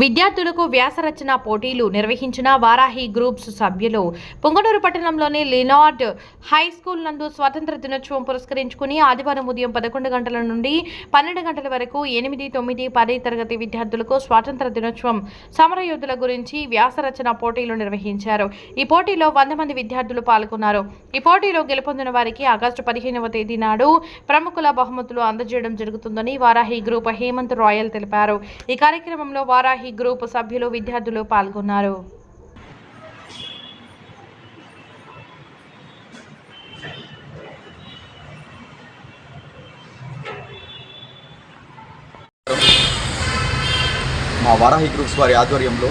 విద్యార్థులకు వ్యాసరచన పోటీలు నిర్వహించిన వారాహి గ్రూప్స్ సభ్యులు పొంగనూరు పట్టణంలోని లినార్డ్ హై స్కూల్ నందు స్వాతంత్ర దినోత్సవం పురస్కరించుకుని ఆదివారం ఉదయం పదకొండు గంటల నుండి పన్నెండు గంటల వరకు ఎనిమిది తొమ్మిది పది తరగతి విద్యార్థులకు స్వాతంత్ర దినోత్సవం సమరయోధుల గురించి వ్యాసరచన పోటీలు నిర్వహించారు. ఈ పోటీలో వంద మంది విద్యార్థులు పాల్గొన్నారు. ఈ పోటీలో గెలుపొందిన వారికి ఆగస్టు పదిహేనవ తేదీ నాడు ప్రముఖుల బహుమతులు అందజేయడం జరుగుతుందని వారాహి గ్రూప్ హేమంత్ రాయల్ తెలిపారు. ఈ కార్యక్రమంలో వారాహి గ్రూప్ సభ్యులు విద్యార్థులు పాల్గొన్నారు. మా వారాహి గ్రూప్స్ వారి ఆధ్వర్యంలో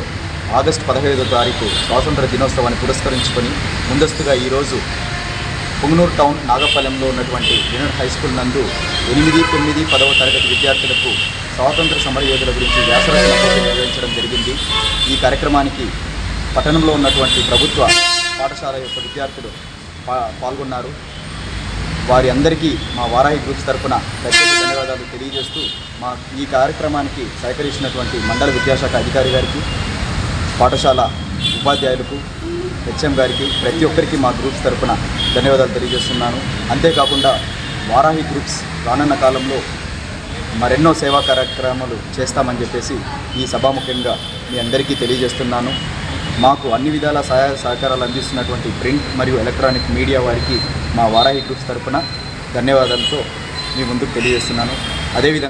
ఆగస్టు పదహైదో తారీఖు స్వాతంత్ర దినోత్సవాన్ని పురస్కరించుకొని ముందస్తుగా ఈరోజు పుంగనూరు టౌన్ నాగపాలెంలో ఉన్నటువంటి యూనియన్ హై స్కూల్ నందు ఎనిమిది తొమ్మిది పదవ తరగతి విద్యార్థులకు స్వాతంత్ర సమరయోధుల గురించి వ్యాసరచన నిర్వహించడం జరిగింది. ఈ కార్యక్రమానికి పట్టణంలో ఉన్నటువంటి ప్రభుత్వ పాఠశాల యొక్క విద్యార్థులు పాల్గొన్నారు. వారి అందరికీ మా వారాహి గ్రూప్స్ తరపున ప్రత్యేక ధన్యవాదాలు తెలియజేస్తూ మా ఈ కార్యక్రమానికి సహకరించినటువంటి మండల విద్యాశాఖ అధికారి గారికి పాఠశాల ఉపాధ్యాయులకు హెచ్ఎం గారికి ప్రతి ఒక్కరికి మా గ్రూప్స్ తరపున ధన్యవాదాలు తెలియజేస్తున్నాను. అంతేకాకుండా వారాహి గ్రూప్స్ రానున్న కాలంలో మరెన్నో సేవా కార్యక్రమాలు చేస్తామని చెప్పేసి ఈ సభాముఖ్యంగా మీ అందరికీ తెలియజేస్తున్నాను. మాకు అన్ని విధాల సహాయ సహకారాలు అందిస్తున్నటువంటి ప్రింట్ మరియు ఎలక్ట్రానిక్ మీడియా వారికి మా వారాహి గ్రూప్స్ తరఫున ధన్యవాదాలతో మీ ముందుకు తెలియజేస్తున్నాను. అదేవిధంగా